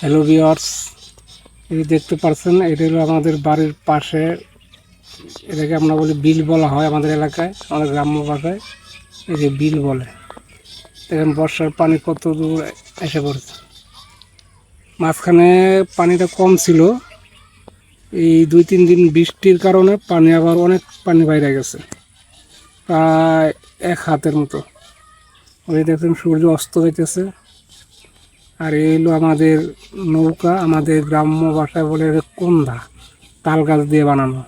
Hello viewers এই দেখতে পাচ্ছেন এটা হলো আমাদের বাড়ির পাশে, এটাকে আমরা বলি বিল বলা হয় আমাদের এলাকায়, আমাদের গ্রাম্য ভাষায় যে বিল বলে। দেখেন বর্ষার পানি কত দূর এসে পড়ছে। মাঝখানে পানিটা কম ছিল, এই দুই তিন দিন বৃষ্টির কারণে পানি আবার অনেক পানি বাইরে গেছে, প্রায় এক হাতের মতো। ওই দেখেন সূর্য অস্ত যাইতেছে। আর এই হলো আমাদের নৌকা, আমাদের গ্রাম্য ভাষায় বলে কন্দা, তাল গাছ দিয়ে বানানো।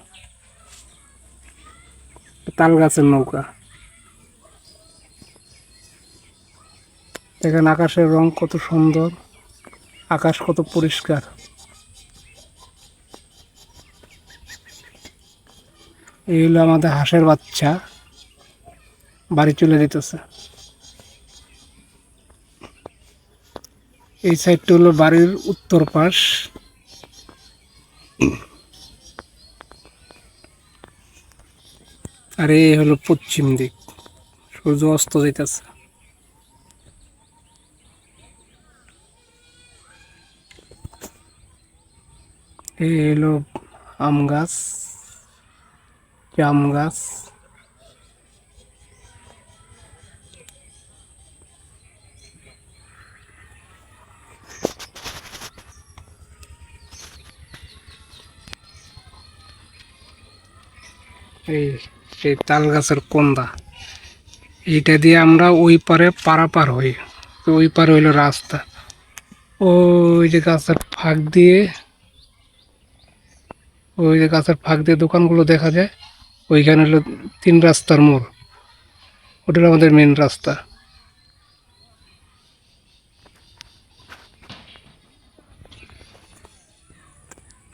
তাল গাছের নৌকা। দেখেন আকাশের রং কত সুন্দর, আকাশ কত পরিষ্কার। এই হলো আমাদের হাঁসের বাচ্চা, বাড়ি চলে যেতেছে। এই সাইডটা হলো বাড়ির উত্তর পাশ। আর এই হলো পশ্চিম দিক। সূর্য অস্ত যাইতেছে। এই হলো আম গাছ। জাম গাছ। এই সেই তাল গাছের কন্দা, এইটা দিয়ে আমরা ওই পারে পারাপার হই। ওই পারে হইল রাস্তা। ওই যে গাছের ফাঁক দিয়ে, ওই যে গাছের ফাঁক দিয়ে দোকানগুলো দেখা যায়, ওইখানে হলো তিন রাস্তার মোড়। ওটা আমাদের মেন রাস্তা।